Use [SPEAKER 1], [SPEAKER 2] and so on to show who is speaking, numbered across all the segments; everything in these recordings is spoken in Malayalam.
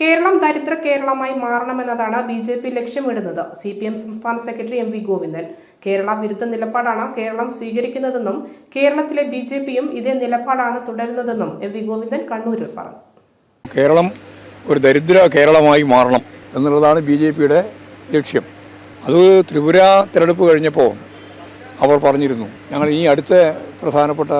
[SPEAKER 1] കേരളം ദരിദ്ര കേരളമായി മാറണമെന്നതാണ് ബി ജെ പി ലക്ഷ്യമിടുന്നത്. സി പി എം സംസ്ഥാന secretary M V Govindan. Kerala വിരുദ്ധ നിലപാടാണ് കേരളം സ്വീകരിക്കുന്നതെന്നും കേരളത്തിലെ ബി ജെ പിയും ഇതേ നിലപാടാണ് തുടരുന്നതെന്നും എം വി ഗോവിന്ദൻ കണ്ണൂരിൽ പറഞ്ഞു.
[SPEAKER 2] കേരളം ഒരു ദരിദ്ര കേരളമായി മാറണം എന്നുള്ളതാണ് ബി ജെ പിയുടെ ലക്ഷ്യം. അത് ത്രിപുര തിരഞ്ഞെടുപ്പ് കഴിഞ്ഞപ്പോൾ അവർ പറഞ്ഞിരുന്നു ഞങ്ങൾ ഈ അടുത്ത പ്രധാനപ്പെട്ട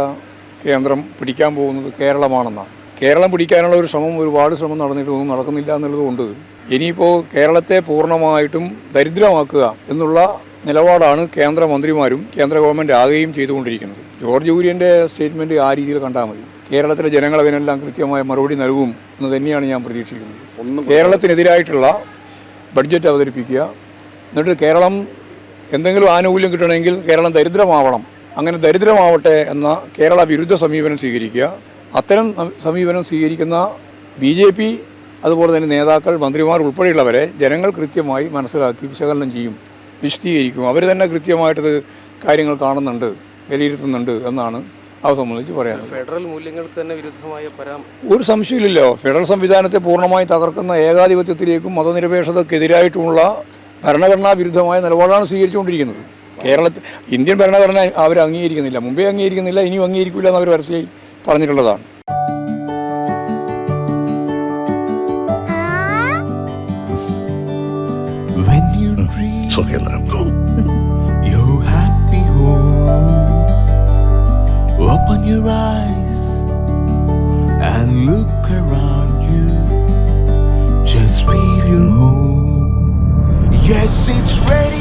[SPEAKER 2] കേന്ദ്രം പിടിക്കാൻ പോകുന്നത് കേരളമാണെന്നാണ്. കേരളം പിടിക്കാനുള്ള ഒരു ശ്രമം ഒരുപാട് ശ്രമം നടന്നിട്ടൊന്നും നടക്കുന്നില്ല എന്നുള്ളതുകൊണ്ട് ഇനിയിപ്പോൾ കേരളത്തെ പൂർണമായിട്ടും ദരിദ്രമാക്കുക എന്നുള്ള നിലപാടാണ് കേന്ദ്രമന്ത്രിമാരും കേന്ദ്ര ഗവൺമെന്റ് ആകുകയും ചെയ്തുകൊണ്ടിരിക്കുന്നത്. ജോർജ് കുര്യന്റെ സ്റ്റേറ്റ്മെന്റ് ആ രീതിയിൽ കണ്ടാൽ മതി. കേരളത്തിലെ ജനങ്ങൾ അതിനെല്ലാം കൃത്യമായ മറുപടി നൽകും എന്ന് തന്നെയാണ് ഞാൻ പ്രതീക്ഷിക്കുന്നത്. കേരളത്തിനെതിരായിട്ടുള്ള ബഡ്ജറ്റ് അവതരിപ്പിക്കുക എന്നിട്ട് കേരളം എന്തെങ്കിലും ആനുകൂല്യം കിട്ടണമെങ്കിൽ കേരളം ദരിദ്രമാവണം. അങ്ങനെ ദരിദ്രമാവട്ടെ എന്ന കേരള വിരുദ്ധ സമീപനം സ്വീകരിക്കുക. അത്തരം സമീപനം സ്വീകരിക്കുന്ന ബി ജെ പി അതുപോലെ തന്നെ നേതാക്കൾ മന്ത്രിമാർ ഉൾപ്പെടെയുള്ളവരെ ജനങ്ങൾ കൃത്യമായി മനസ്സിലാക്കി വിശകലനം ചെയ്യും വിശദീകരിക്കും. അവർ തന്നെ കൃത്യമായിട്ടത് കാര്യങ്ങൾ കാണുന്നുണ്ട് വിലയിരുത്തുന്നുണ്ട് എന്നാണ് അത് സംബന്ധിച്ച് പറയാനുള്ളത്.
[SPEAKER 3] ഫെഡറൽ മൂല്യങ്ങൾക്ക് തന്നെ വിരുദ്ധമായ പരാ
[SPEAKER 2] ഒരു സംശയമില്ലല്ലോ ഫെഡറൽ സംവിധാനത്തെ പൂർണമായി തകർക്കുന്ന ഏകാധിപത്യത്തിലേക്കും മതനിരപേക്ഷതക്കെതിരായിട്ടുമുള്ള ഭരണഘടനാ വിരുദ്ധമായ നിലപാടാണ് സ്വീകരിച്ചുകൊണ്ടിരിക്കുന്നത്. കേരളത്തിൽ ഇന്ത്യൻ ഭരണഘടന അവർ അംഗീകരിക്കുന്നില്ല മുമ്പേ അംഗീകരിക്കുന്നില്ല ഇനിയും അംഗീകരിക്കില്ല എന്ന് അവർ പരസ്യമായി പറഞ്ഞിട്ടുള്ളതാണ്
[SPEAKER 4] When you dream
[SPEAKER 5] It's okay, let him go.
[SPEAKER 4] your happy home, open your eyes and look around you. Just feel your home. Yes, it's ready.